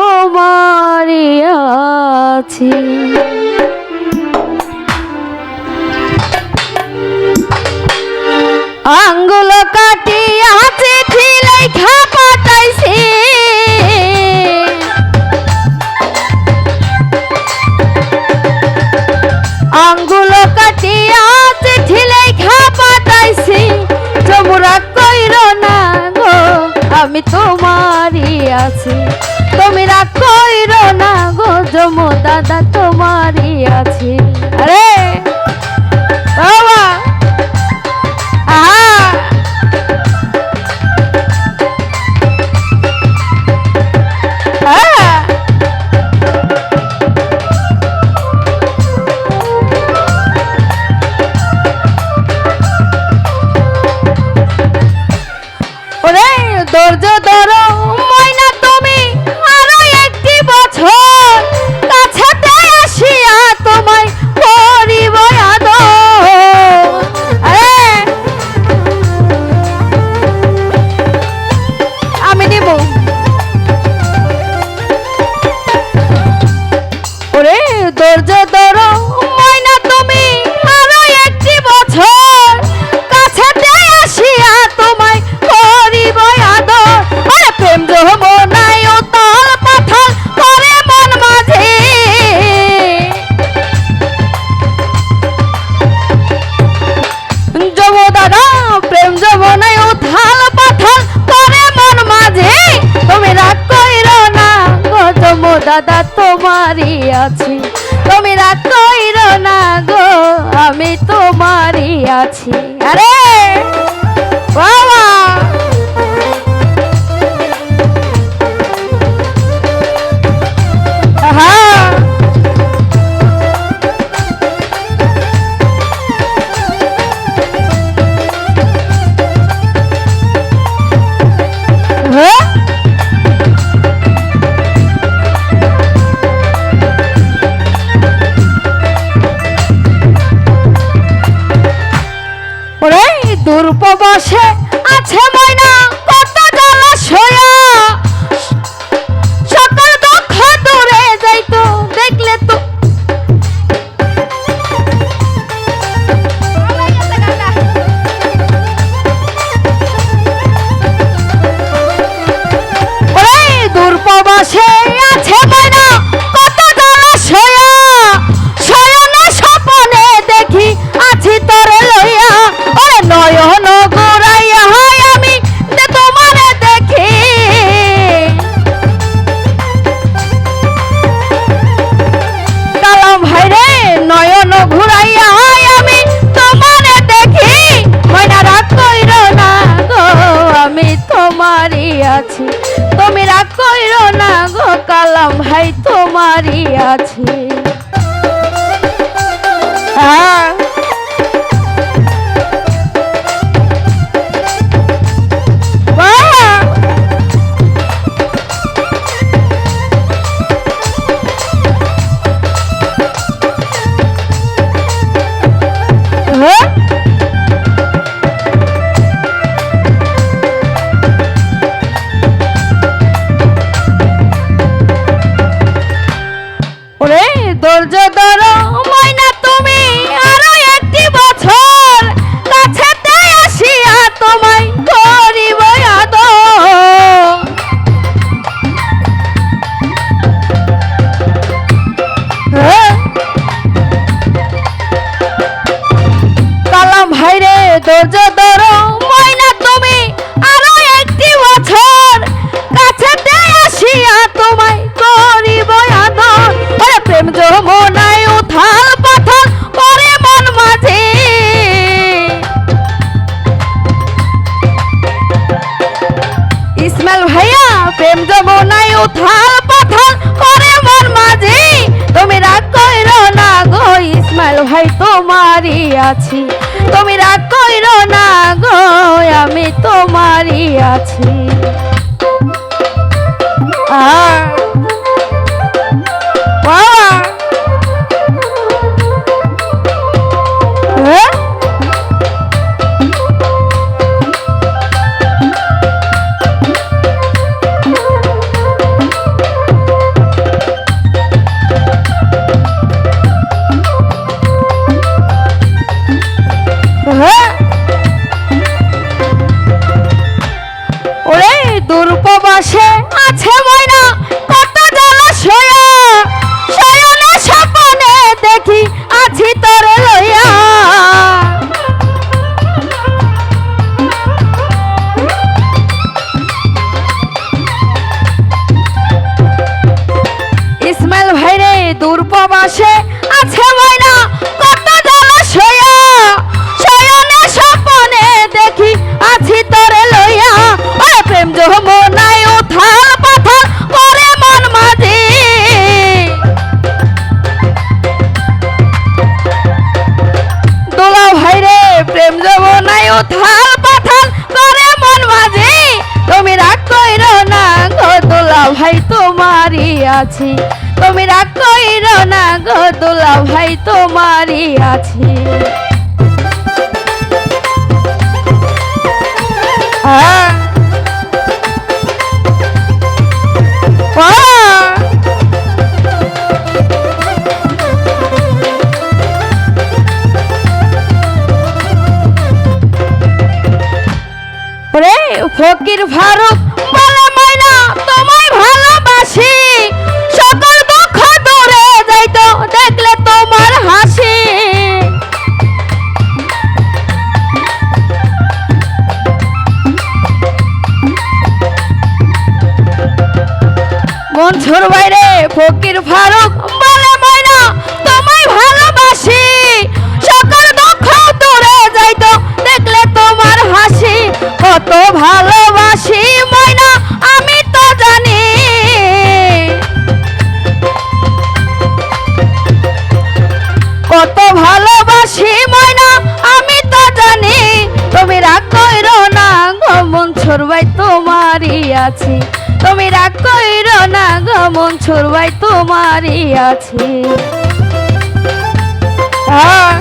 তোমার আছি। আঙ্গুল কাটিয়া চিঠি লেখা পাঠাইছি দাদা তোমারই আছে। আরে দাদা তোমারই আছি। তুমি রাগ কইর না গো আমি তোমারই আছি। আরে! বাবা! আছে আছে ময়না কত জলাশয়া সকল দুঃখ দূরে যাইতো দেখলে তো। দুর্পবাসে আছে ময়না। বললাম ভাই তোমারই আছে। হ্যাঁ উথাল পাথাল করে মন মাঝে। তুমি রাগ কইরো না গো, ইসমাইল ভাই, তোমারই আছি। তুমি রাগ কইরো না গো, আমি তোমারই আছি। আসে আছি। তুমি রাগ কইরো না গো দোলা ভাই তোমারই আছি। ফকির ফারুক মনসুর বাইরে, ফকির ফারুক বলে মাইনা তোমায় ভালোবাসি। সকল দুঃখ দূরে যাইতো, দেখলে তোমার হাসি। কত ভালোবাসি ময়না, আমি তো জানি। কত ভালোবাসি ময়না, আমি তো জানি। তুমি রাগ কইরো না গো মনসুর ভাই তোমারই আছি। তুমি রাগ না গো মনসুর ভাই তোমারই আছে। হ্যাঁ